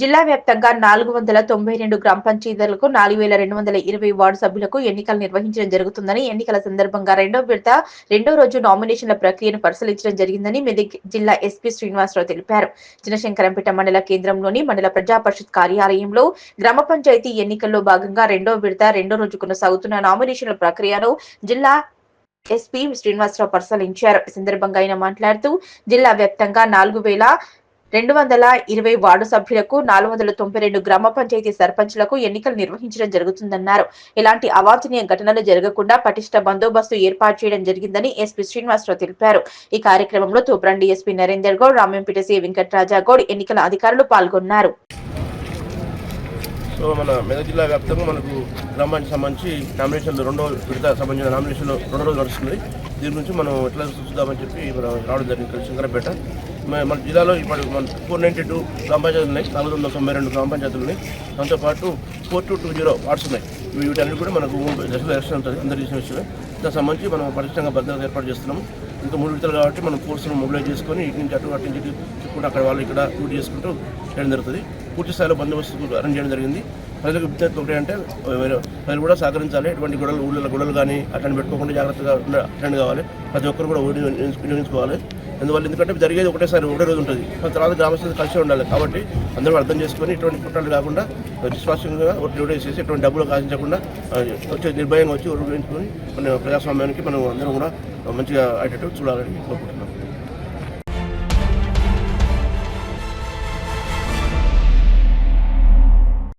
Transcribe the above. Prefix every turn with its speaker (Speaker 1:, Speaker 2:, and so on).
Speaker 1: జిల్లా వ్యాప్తంగా నాలుగు వందల తొంభై రెండు గ్రామ పంచాయతీలకు నాలుగు వేల రెండు వందల ఇరవై వార్డు సభ్యులకు ఎన్నికలు నిర్వహించడం జరుగుతుందని ఎన్నికల సందర్భంగా రెండో విడత రెండో రోజు నామినేషన్ల ప్రక్రియను పరిశీలించడం జరిగిందని మెదక్ జిల్లా ఎస్పీ శ్రీనివాసరావు తెలిపారు. చినశంకరంపేట మండల కేంద్రంలోని మండల ప్రజా పరిషత్ కార్యాలయంలో గ్రామ పంచాయతీ ఎన్నికల్లో భాగంగా రెండో విడత రెండో రోజు కొనసాగుతున్న నామినేషన్ల ప్రక్రియను జిల్లా ఎస్పీ శ్రీనివాసరావు పరిశీలించారు. ఈ సందర్భంగా ఆయన మాట్లాడుతూ జిల్లా వ్యాప్తంగా నాలుగు వేల రెండు వందల ఇరవై వార్డు సభ్యులకు నాలుగు వందల తొంభై రెండు గ్రామ పంచాయతీ సర్పంచ్లకు ఎన్నికలు నిర్వహించడం జరుగుతుందన్నారు. ఇలాంటి అవాంఛనీయ ఘటనలు జరగకుండా పటిష్ట బందోబస్తు ఏర్పాటు చేయడం జరిగిందని ఎస్పీ శ్రీనివాసరావు తెలిపారు. ఈ కార్యక్రమంలో తూప్రాన్ డీఎస్పీ నరేందర్ గౌడ్ రామంపేట సి వెంకట్రాజా గౌడ్ ఎన్నికల అధికారులు పాల్గొన్నారు.
Speaker 2: సో మన మెదక్ జిల్లా వ్యాప్తంగా మనకు గ్రామానికి సంబంధించి నామినేషన్లు రెండో విడత సంబంధించిన నామినేషన్లు రెండో రోజు నడుస్తుంది. దీని గురించి మనం ఎట్లా చూద్దామని చెప్పి మనం రావడం జరిగింది. శంకరపేట మన జిల్లాలో ఇప్పుడు మన ఫోర్ నైంటీ టూ గ్రామ పంచాయతీలు ఉన్నాయి. నాలుగు వందల తొంభై రెండు గ్రామ పంచాయతీలు ఉన్నాయి దాంతోపాటు four two two zero wards ఉన్నాయి. వీటన్నిటి కూడా మనకు దశలో ఎలక్షన్ ఉంటుంది అందరు చేసిన విషయమే. దానికి సంబంధించి మనం పరిష్టంగా భద్రత ఏర్పాటు చేస్తున్నాము ఇంకా మూడు విడతలు కాబట్టి మనం ఫోర్స్ను మొబిలైజ్ చేసుకొని ఇటు నుంచి అటు అటు నుంచి ఇటు అక్కడ వాళ్ళు ఇక్కడ డ్యూటీ చేసుకుంటూ చేయడం జరుగుతుంది. పూర్తి స్థాయిలో బందోబస్తు అరేంజ్ చేయడం జరిగింది. ప్రజలకు విజ్ఞప్తి ఒకటి అంటే ప్రజలు కూడా సహకరించాలి. ఎటువంటి గొడవలు ఊళ్ళో గొడవలు కానీ అట్లాంటి పెట్టుకోకుండా జాగ్రత్తగా అటెండ్ కావాలి. ప్రతి ఒక్కరు కూడా ఓడి వినియోగించుకోవాలి. అందువల్ల ఎందుకంటే జరిగేది ఒకటేసారి ఒకటే రోజు ఉంటుంది. తర్వాత గ్రామస్తులు కలిసి ఉండాలి కాబట్టి అందరూ అర్థం చేసుకొని ఇటువంటి కుట్రలు కాకుండా విశ్వాసంగా ఒకటి డ్యూటీ చేసి ఎటువంటి డబ్బులు కాసించకుండా వచ్చే నిర్భయంగా వచ్చి ఓటు మన ప్రజాస్వామ్యానికి మనం అందరం కూడా మంచిగా అయ్యేటట్టు చూడాలని కోరుకుంటున్నాం.